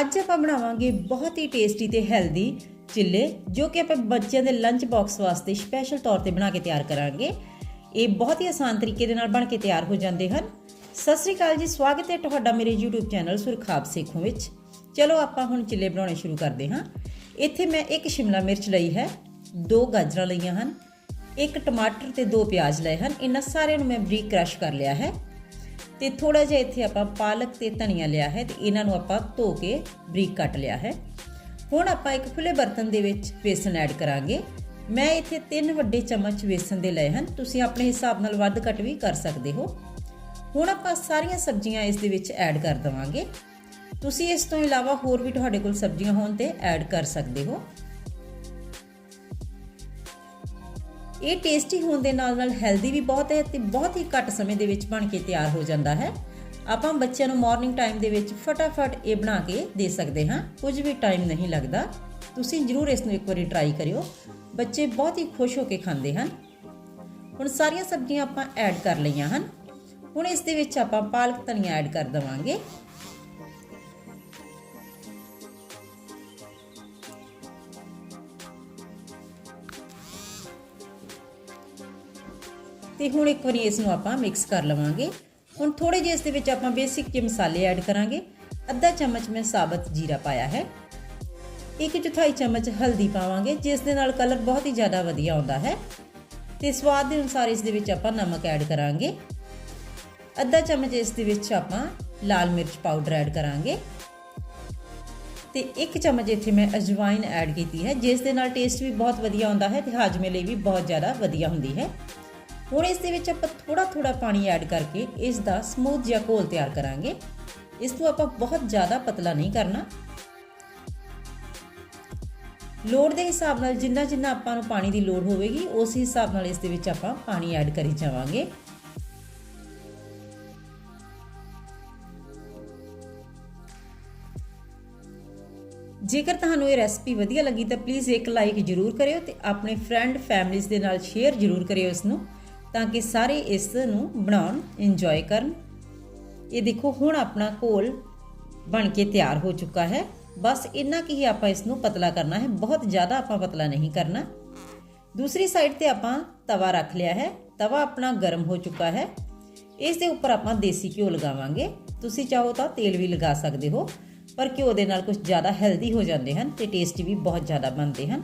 ਅੱਜ ਆਪਾਂ ਬਣਾਵਾਂਗੇ ਬਹੁਤ ਹੀ ਟੇਸਟੀ ਤੇ ਹੈਲਦੀ ਚਿੱਲੇ, ਜੋ ਕਿ ਆਪਾਂ ਬੱਚਿਆਂ ਦੇ ਲੰਚ ਬਾਕਸ ਵਾਸਤੇ ਸਪੈਸ਼ਲ ਤੌਰ ਤੇ ਬਣਾ ਕੇ ਤਿਆਰ ਕਰਾਂਗੇ। ਇਹ ਬਹੁਤ ਹੀ ਆਸਾਨ ਤਰੀਕੇ ਦੇ ਨਾਲ ਬਣ ਕੇ ਤਿਆਰ ਹੋ ਜਾਂਦੇ ਹਨ। ਸਤਿ ਸ੍ਰੀ ਅਕਾਲ ਜੀ, ਸਵਾਗਤ ਹੈ ਤੁਹਾਡਾ ਮੇਰੇ YouTube ਚੈਨਲ ਸੁਰਖਾਬ ਸੇਖੋਂ ਵਿੱਚ। ਚਲੋ ਆਪਾਂ ਹੁਣ ਚਿੱਲੇ ਬਣਾਉਣੇ ਸ਼ੁਰੂ ਕਰਦੇ ਹਾਂ। ਇੱਥੇ ਮੈਂ ਇੱਕ ਸ਼ਿਮਲਾ ਮਿਰਚ ਲਈ ਹੈ, ਦੋ ਗਾਜਰਾਂ ਲਈਆਂ ਹਨ, ਇੱਕ ਟਮਾਟਰ ਤੇ ਦੋ ਪਿਆਜ਼ ਲਏ ਹਨ। ਇਹਨਾਂ ਸਾਰਿਆਂ ਨੂੰ ਮੈਂ ਬਰੀਕ ਕ੍ਰਸ਼ ਕਰ ਲਿਆ ਹੈ। ਤੇ ਥੋੜਾ ਜਿਹਾ ਇੱਥੇ ਆਪਾਂ ਪਾਲਕ ਤੇ ਧਨੀਆ ਲਿਆ ਹੈ ਤੇ ਇਹਨਾਂ ਨੂੰ ਆਪਾਂ ਧੋ ਕੇ ਬਰੀਕ ਕੱਟ ਲਿਆ ਹੈ। ਹੁਣ ਆਪਾਂ ਇੱਕ ਖੁੱਲੇ ਬਰਤਨ ਦੇ ਵਿੱਚ ਵੇਸਣ ਐਡ ਕਰਾਂਗੇ। ਮੈਂ ਇੱਥੇ 3 ਵੱਡੇ ਚਮਚ ਵੇਸਣ ਦੇ ਲਏ ਹਨ। ਤੁਸੀਂ ਆਪਣੇ ਹਿਸਾਬ ਨਾਲ ਵੱਧ ਘੱਟ ਵੀ ਕਰ ਸਕਦੇ ਹੋ। ਹੁਣ ਆਪਾਂ ਸਾਰੀਆਂ ਸਬਜ਼ੀਆਂ ਇਸ ਦੇ ਵਿੱਚ ਐਡ ਕਰ ਦਵਾਂਗੇ। ਤੁਸੀਂ ਇਸ ਤੋਂ ਇਲਾਵਾ ਹੋਰ ਵੀ ਤੁਹਾਡੇ ਕੋਲ ਸਬਜ਼ੀਆਂ ਹੋਣ ਤੇ ਐਡ ਕਰ ਸਕਦੇ ਹੋ। ਇਹ ਟੇਸਟੀ ਹੋਣ ਦੇ ਨਾਲ ਨਾਲ ਹੈਲਦੀ ਵੀ ਬਹੁਤ ਹੈ ਤੇ ਬਹੁਤ ਹੀ ਘੱਟ ਸਮੇਂ ਦੇ ਵਿੱਚ ਬਣ ਕੇ ਤਿਆਰ ਹੋ ਜਾਂਦਾ ਹੈ। ਆਪਾਂ ਬੱਚਿਆਂ ਨੂੰ ਮਾਰਨਿੰਗ ਟਾਈਮ ਦੇ ਵਿੱਚ ਫਟਾਫਟ ਇਹ ਬਣਾ ਕੇ ਦੇ ਸਕਦੇ ਹਾਂ। ਕੁਝ ਵੀ ਟਾਈਮ ਨਹੀਂ ਲੱਗਦਾ। ਤੁਸੀਂ ਜਰੂਰ ਇਸ ਨੂੰ ਇੱਕ ਵਾਰੀ ਟਰਾਈ ਕਰਿਓ। ਬੱਚੇ ਬਹੁਤ ਹੀ ਖੁਸ਼ ਹੋ ਕੇ ਖਾਂਦੇ ਹਨ। ਹੁਣ ਸਾਰੀਆਂ ਸਬਜ਼ੀਆਂ ਆਪਾਂ ਐਡ ਕਰ ਲਈਆਂ ਹਨ। ਹੁਣ ਇਸ ਦੇ ਵਿੱਚ ਆਪਾਂ ਪਾਲਕ ਧਨੀਆ ਐਡ ਕਰ ਦਵਾਂਗੇ। ਤੇ ਹੁਣ ਇੱਕ ਵਾਰੀ ਇਸ ਨੂੰ ਆਪਾਂ ਮਿਕਸ ਕਰ ਲਵਾਂਗੇ। ਹੁਣ ਥੋੜੇ ਜਿਹੇ ਇਸ ਦੇ ਵਿੱਚ ਆਪਾਂ ਬੇਸਿਕ ਜਿਹੇ ਮਸਾਲੇ ਐਡ ਕਰਾਂਗੇ। ਅੱਧਾ ਚਮਚ ਮੈਂ ਸਾਬਤ ਜੀਰਾ ਪਾਇਆ ਹੈ। ਇੱਕ ਚੌਥਾਈ ਚਮਚ ਹਲਦੀ ਪਾਵਾਂਗੇ, ਜਿਸ ਦੇ ਨਾਲ ਕਲਰ ਬਹੁਤ ਹੀ ਜ਼ਿਆਦਾ ਵਧੀਆ ਆਉਂਦਾ ਹੈ। ਤੇ ਸਵਾਦ ਦੇ ਅਨੁਸਾਰ ਇਸ ਦੇ ਵਿੱਚ ਆਪਾਂ ਨਮਕ ਐਡ ਕਰਾਂਗੇ। ਅੱਧਾ ਚਮਚ ਇਸ ਦੇ ਵਿੱਚ ਆਪਾਂ ਲਾਲ ਮਿਰਚ ਪਾਊਡਰ ਐਡ ਕਰਾਂਗੇ। ਤੇ ਇੱਕ ਚਮਚ ਇੱਥੇ ਮੈਂ ਅਜਵਾਇਨ ਐਡ ਕੀਤੀ ਹੈ, ਜਿਸ ਦੇ ਨਾਲ ਟੇਸਟ ਵੀ ਬਹੁਤ ਵਧੀਆ ਆਉਂਦਾ ਹੈ ਤੇ ਹਾਜ਼ਮੇ ਲਈ ਵੀ ਬਹੁਤ ਜ਼ਿਆਦਾ ਵਧੀਆ ਹੁੰਦੀ ਹੈ। ਹੁਣ ਇਸ ਦੇ ਵਿੱਚ ਆਪਾਂ ਥੋੜਾ ਥੋੜਾ ਪਾਣੀ ਐਡ ਕਰਕੇ ਇਸ ਦਾ ਸਮੂਥ ਜਿਹਾ ਘੋਲ ਤਿਆਰ ਕਰਾਂਗੇ। ਇਸ ਨੂੰ ਆਪਾਂ ਬਹੁਤ ਜ਼ਿਆਦਾ ਪਤਲਾ ਨਹੀਂ ਕਰਨਾ। ਲੋੜ ਦੇ ਹਿਸਾਬ ਨਾਲ ਜਿੰਨਾ ਜਿੰਨਾ ਆਪਾਂ ਨੂੰ ਪਾਣੀ ਦੀ ਲੋੜ ਹੋਵੇਗੀ, ਉਸ ਹਿਸਾਬ ਨਾਲ ਇਸ ਦੇ ਵਿੱਚ ਆਪਾਂ ਪਾਣੀ ਐਡ ਕਰੀ ਜਾਵਾਂਗੇ। ਜੇਕਰ ਤੁਹਾਨੂੰ ਇਹ ਰੈਸਪੀ ਵਧੀਆ ਲੱਗੀ ਤਾਂ ਪਲੀਜ਼ ਇੱਕ ਲਾਈਕ ਜ਼ਰੂਰ ਕਰਿਓ ਤੇ ਆਪਣੇ ਫਰੈਂਡ ਫੈਮਲੀਜ਼ ਦੇ ਨਾਲ ਸ਼ੇਅਰ ਜ਼ਰੂਰ ਕਰਿਓ ਇਸ ਨੂੰ। ਤਾਂ ਕਿ ਸਾਰੇ ਇਸ ਨੂੰ ਬਣਾਉਣ ਇੰਜੋਏ ਕਰਨ। ਇਹ ਦੇਖੋ, ਹੁਣ ਆਪਣਾ ਘੋਲ ਬਣ ਕੇ ਤਿਆਰ ਹੋ ਚੁੱਕਾ ਹੈ। ਬਸ ਇੰਨਾ ਕਿ ਹੀ ਆਪਾਂ ਇਸ ਨੂੰ ਪਤਲਾ ਕਰਨਾ ਹੈ। ਬਹੁਤ ਜ਼ਿਆਦਾ ਆਪਾਂ ਪਤਲਾ ਨਹੀਂ ਕਰਨਾ। ਦੂਸਰੀ ਸਾਈਡ ਤੇ ਆਪਾਂ ਤਵਾ ਰੱਖ ਲਿਆ ਹੈ। ਤਵਾ ਆਪਣਾ ਗਰਮ ਹੋ ਚੁੱਕਾ ਹੈ। ਇਸ ਦੇ ਉੱਪਰ ਆਪਾਂ ਦੇਸੀ ਘਿਓ ਲਗਾਵਾਂਗੇ। ਤੁਸੀਂ ਚਾਹੋ ਤਾਂ ਤੇਲ ਵੀ ਲਗਾ ਸਕਦੇ ਹੋ, ਪਰ ਘਿਓ ਦੇ ਨਾਲ ਕੁਝ ਜ਼ਿਆਦਾ ਹੈਲਦੀ ਹੋ ਜਾਂਦੇ ਹਨ ਤੇ ਟੇਸਟੀ ਵੀ ਬਹੁਤ ਜ਼ਿਆਦਾ ਬਣਦੇ ਹਨ।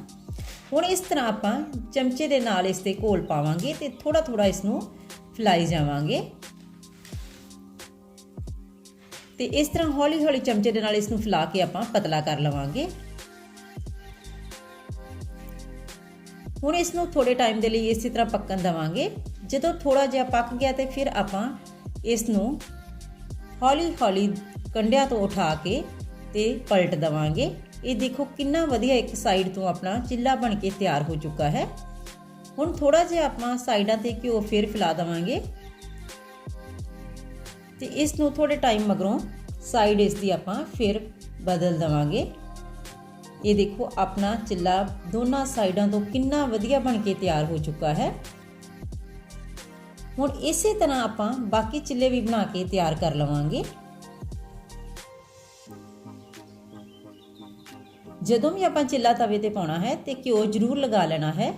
ਹੁਣ ਇਸ ਤਰ੍ਹਾਂ ਆਪਾਂ ਚਮਚੇ ਦੇ ਨਾਲ ਇਸ ਤੇ ਘੋਲ ਪਾਵਾਂਗੇ ਤੇ ਥੋੜਾ ਥੋੜਾ ਇਸ ਨੂੰ ਫਲਾਈ ਜਾਵਾਂਗੇ। ਤੇ ਇਸ ਤਰ੍ਹਾਂ ਹੌਲੀ ਹੌਲੀ ਚਮਚੇ ਦੇ ਨਾਲ ਇਸ ਨੂੰ ਫਲਾ ਕੇ ਆਪਾਂ ਪਤਲਾ ਕਰ ਲਵਾਂਗੇ। ਹੁਣ ਇਸ ਨੂੰ ਥੋੜੇ ਟਾਈਮ ਦੇ ਲਈ ਇਸੇ ਤਰ੍ਹਾਂ ਪੱਕਣ ਦਵਾਂਗੇ। ਜਦੋਂ ਥੋੜਾ ਜਿਹਾ ਪੱਕ ਗਿਆ ਤੇ ਫਿਰ ਆਪਾਂ ਇਸ ਨੂੰ ਹੌਲੀ ਹੌਲੀ ਕੰਡਿਆਂ ਤੋਂ ਉਠਾ ਕੇ ਤੇ ਪਲਟ ਦਵਾਂਗੇ। ਇਹ ਦੇਖੋ ਕਿੰਨਾ ਵਧੀਆ ਇੱਕ ਸਾਈਡ ਤੋਂ ਆਪਣਾ ਚਿੱਲਾ ਬਣ ਕੇ ਤਿਆਰ ਹੋ ਚੁੱਕਾ ਹੈ। ਹੁਣ ਥੋੜਾ ਜਿਹਾ ਆਪਾਂ ਸਾਈਡਾਂ ਤੇ ਘਿਓ ਫਿਰ ਫੈਲਾ ਦਵਾਂਗੇ। ਤੇ ਇਸ ਨੂੰ ਥੋੜੇ ਟਾਈਮ ਮਗਰੋਂ ਸਾਈਡ ਇਸ ਦੀ ਆਪਾਂ ਫਿਰ ਬਦਲ ਦਵਾਂਗੇ। ਇਹ ਦੇਖੋ ਆਪਣਾ ਚਿੱਲਾ ਦੋਨਾਂ ਸਾਈਡਾਂ ਤੋਂ ਕਿੰਨਾ ਵਧੀਆ ਬਣ ਕੇ ਤਿਆਰ ਹੋ ਚੁੱਕਾ ਹੈ। ਹੁਣ ਇਸੇ ਤਰ੍ਹਾਂ ਆਪਾਂ ਬਾਕੀ ਚਿੱਲੇ ਵੀ ਬਣਾ ਕੇ ਤਿਆਰ ਕਰ ਲਵਾਂਗੇ। ਜਦੋਂ ਵੀ ਆਪਾਂ ਚਿੱਲਾ ਤਵੇ ਤੇ ਪਾਉਣਾ ਹੈ ਤੇ ਘਿਓ ਜ਼ਰੂਰ ਲਗਾ ਲੈਣਾ ਹੈ।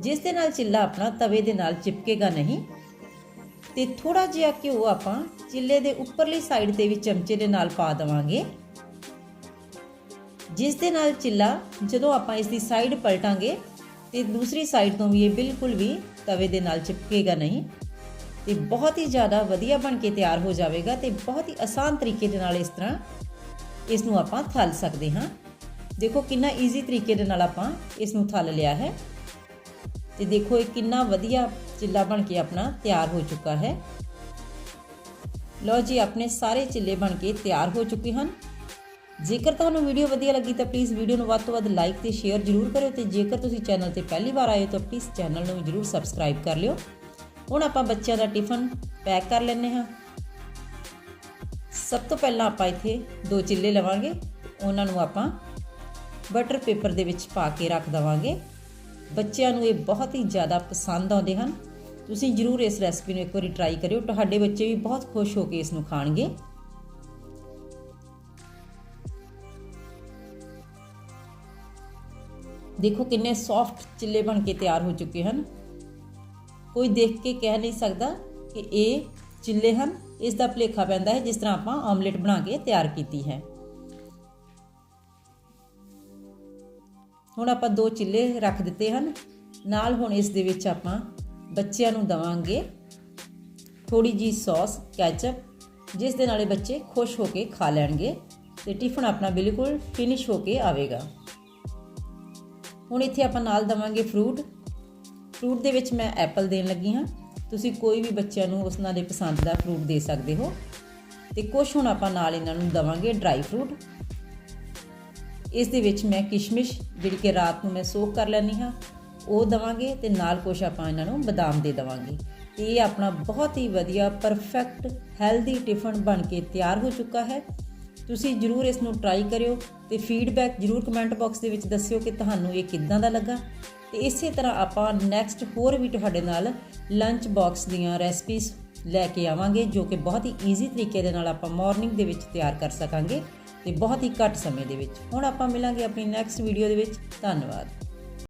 ਜਿਸ ਦੇ ਨਾਲ ਚਿੱਲਾ ਆਪਣਾ ਤਵੇ ਦੇ ਨਾਲ ਚਿਪਕੇਗਾ ਨਹੀਂ। ਤੇ ਥੋੜਾ ਜਿਹਾ ਘਿਓ ਆਪਾਂ ਚਿੱਲੇ ਦੇ ਉੱਪਰਲੀ ਸਾਈਡ ਤੇ ਵੀ ਚਮਚੇ ਦੇ ਨਾਲ ਪਾ ਦਵਾਂਗੇ। ਜਿਸ ਦੇ ਨਾਲ ਚਿੱਲਾ ਜਦੋਂ ਆਪਾਂ ਇਸ ਦੀ ਸਾਈਡ ਪਲਟਾਂਗੇ ਤੇ ਦੂਸਰੀ ਸਾਈਡ ਤੋਂ ਵੀ ਇਹ ਬਿਲਕੁਲ ਵੀ ਤਵੇ ਦੇ ਨਾਲ ਚਿਪਕੇਗਾ ਨਹੀਂ। ਤੇ ਬਹੁਤ ਹੀ ਜ਼ਿਆਦਾ ਵਧੀਆ ਬਣ ਕੇ ਤਿਆਰ ਹੋ ਜਾਵੇਗਾ ਤੇ ਬਹੁਤ ਹੀ ਆਸਾਨ ਤਰੀਕੇ ਦੇ ਨਾਲ ਇਸ ਤਰ੍ਹਾਂ ਇਸ ਨੂੰ ਆਪਾਂ ਥਲ ਸਕਦੇ ਹਾਂ। ਦੇਖੋ ਕਿੰਨਾ ਈਜ਼ੀ ਤਰੀਕੇ ਦੇ ਨਾਲ ਆਪਾਂ ਇਸ ਨੂੰ ਥਲ ਲਿਆ ਹੈ। ਤੇ ਦੇਖੋ ਇਹ ਕਿੰਨਾ ਵਧੀਆ ਚਿੱਲਾ ਬਣ ਕੇ ਆਪਣਾ ਤਿਆਰ ਹੋ ਚੁੱਕਾ ਹੈ। ਲਓ ਜੀ, ਆਪਣੇ ਸਾਰੇ ਚਿੱਲੇ ਬਣ ਕੇ ਤਿਆਰ ਹੋ ਚੁੱਕੇ ਹਨ। ਜੇਕਰ ਤੁਹਾਨੂੰ ਵੀਡੀਓ ਵਧੀਆ ਲੱਗੀ ਤਾਂ ਪਲੀਜ਼ ਵੀਡੀਓ ਨੂੰ ਵੱਧ ਤੋਂ ਵੱਧ ਲਾਈਕ ਤੇ ਸ਼ੇਅਰ ਜ਼ਰੂਰ ਕਰਿਓ ਤੇ ਜੇਕਰ ਤੁਸੀਂ ਚੈਨਲ ਤੇ ਪਹਿਲੀ ਵਾਰ ਆਏ ਹੋ ਤਾਂ ਪਲੀਜ਼ ਚੈਨਲ ਨੂੰ ਜ਼ਰੂਰ ਸਬਸਕ੍ਰਾਈਬ ਕਰ ਲਿਓ। ਹੁਣ ਆਪਾਂ ਬੱਚਿਆਂ ਦਾ ਟਿਫਨ ਪੈਕ ਕਰ ਲੈਣੇ ਹਾਂ। ਸਭ ਤੋਂ ਪਹਿਲਾਂ ਆਪਾਂ ਇੱਥੇ ਦੋ ਚਿੱਲੇ ਲਵਾਂਗੇ। ਉਹਨਾਂ ਨੂੰ ਆਪਾਂ ਬਟਰ ਪੇਪਰ ਦੇ ਵਿੱਚ ਪਾ ਕੇ ਰੱਖ ਦਵਾਂਗੇ। ਬੱਚਿਆਂ ਨੂੰ ਇਹ ਬਹੁਤ ਹੀ ਜ਼ਿਆਦਾ ਪਸੰਦ ਆਉਂਦੇ ਹਨ। ਤੁਸੀਂ ਜਰੂਰ ਇਸ ਰੈਸਪੀ ਨੂੰ ਇੱਕ ਵਾਰੀ ਟਰਾਈ ਕਰਿਓ, ਤੁਹਾਡੇ ਬੱਚੇ ਵੀ ਬਹੁਤ ਖੁਸ਼ ਹੋ ਕੇ ਇਸ ਨੂੰ ਖਾਣਗੇ। ਦੇਖੋ ਕਿੰਨੇ ਸੌਫਟ ਚਿੱਲੇ ਬਣ ਕੇ ਤਿਆਰ ਹੋ ਚੁੱਕੇ ਹਨ। ਕੋਈ ਦੇਖ ਕੇ ਕਹਿ ਨਹੀਂ ਸਕਦਾ ਕਿ ਇਹ ਚਿੱਲੇ ਹਨ। ਇਸ ਦਾ ਭਲੇਖਾ ਪੈਂਦਾ ਹੈ ਜਿਸ ਤਰ੍ਹਾਂ ਆਪਾਂ ਆਮਲੇਟ ਬਣਾ ਕੇ ਤਿਆਰ ਕੀਤੀ ਹੈ। ਹੁਣ ਆਪਾਂ ਦੋ ਚਿੱਲੇ ਰੱਖ ਦਿੱਤੇ ਹਨ। ਨਾਲ ਹੁਣ ਇਸ ਦੇ ਵਿੱਚ ਆਪਾਂ ਬੱਚਿਆਂ ਨੂੰ ਦਵਾਂਗੇ ਥੋੜੀ ਜੀ ਸੌਸ ਕੈਚਅਪ ਜਿਸ ਦੇ ਨਾਲ ਇਹ ਬੱਚੇ ਖੁਸ਼ ਹੋ ਕੇ ਖਾ ਲੈਣਗੇ ਤੇ ਟਿਫਨ ਆਪਣਾ ਬਿਲਕੁਲ ਫਿਨਿਸ਼ ਹੋ ਕੇ ਆਵੇਗਾ। ਹੁਣ ਇੱਥੇ ਆਪਾਂ ਨਾਲ ਦਵਾਂਗੇ ਫਰੂਟ। ਫਰੂਟ ਦੇ ਵਿੱਚ ਮੈਂ ਐਪਲ ਦੇਣ ਲੱਗੀ ਹਾਂ। ਤੁਸੀਂ ਕੋਈ ਵੀ ਬੱਚਿਆਂ ਨੂੰ ਉਸ ਨਾਲ ਦੇ ਪਸੰਦ ਦਾ ਫਰੂਟ ਦੇ ਸਕਦੇ ਹੋ। ਤੇ ਕੁਝ ਹੁਣ ਆਪਾਂ ਨਾਲ ਇਹਨਾਂ ਨੂੰ ਦਵਾਂਗੇ ਡਰਾਈ ਫਰੂਟ। ਇਸ ਦੇ ਵਿੱਚ ਮੈਂ ਕਿਸ਼ਮਿਸ਼ ਜਿਹੜੀ ਕਿ ਰਾਤ ਨੂੰ ਮੈਂ ਸੋਕ ਕਰ ਲੈਣੀ ਹਾਂ, ਉਹ ਦਵਾਂਗੇ ਤੇ ਨਾਲ ਕੁਛ ਆਪਾਂ ਇਹਨਾਂ ਨੂੰ ਬਦਾਮ ਦੇ ਦਵਾਂਗੇ। ਤੇ ਇਹ ਆਪਣਾ ਬਹੁਤ ਹੀ ਵਧੀਆ ਪਰਫੈਕਟ ਹੈਲਦੀ ਟਿਫਨ ਬਣ ਕੇ ਤਿਆਰ ਹੋ ਚੁੱਕਾ ਹੈ। ਤੁਸੀਂ ਜਰੂਰ ਇਸ ਨੂੰ ਟਰਾਈ ਕਰਿਓ ਤੇ ਫੀਡਬੈਕ ਜਰੂਰ ਕਮੈਂਟ ਬਾਕਸ ਦੇ ਵਿੱਚ ਦੱਸਿਓ ਕਿ ਤੁਹਾਨੂੰ ਇਹ ਕਿੱਦਾਂ ਦਾ ਲੱਗਾ। ਤੇ ਇਸੇ ਤਰ੍ਹਾਂ ਆਪਾਂ ਨੈਕਸਟ ਹੋਰ ਵੀ ਤੁਹਾਡੇ ਨਾਲ ਲੰਚ ਬਾਕਸ ਦੀਆਂ ਰੈਸਪੀਜ਼ ਲੈ ਕੇ ਆਵਾਂਗੇ, ਜੋ ਕਿ ਬਹੁਤ ਹੀ ਈਜ਼ੀ ਤਰੀਕੇ ਦੇ ਨਾਲ ਆਪਾਂ ਮਾਰਨਿੰਗ ਦੇ ਵਿੱਚ ਤਿਆਰ ਕਰ ਸਕਾਂਗੇ। ਤੇ ਬਹੁਤ ਹੀ ਘੱਟ ਸਮੇਂ ਦੇ ਵਿੱਚ ਹੁਣ ਆਪਾਂ ਮਿਲਾਂਗੇ ਆਪਣੀ ਨੈਕਸਟ ਵੀਡੀਓ ਦੇ ਵਿੱਚ। ਧੰਨਵਾਦ।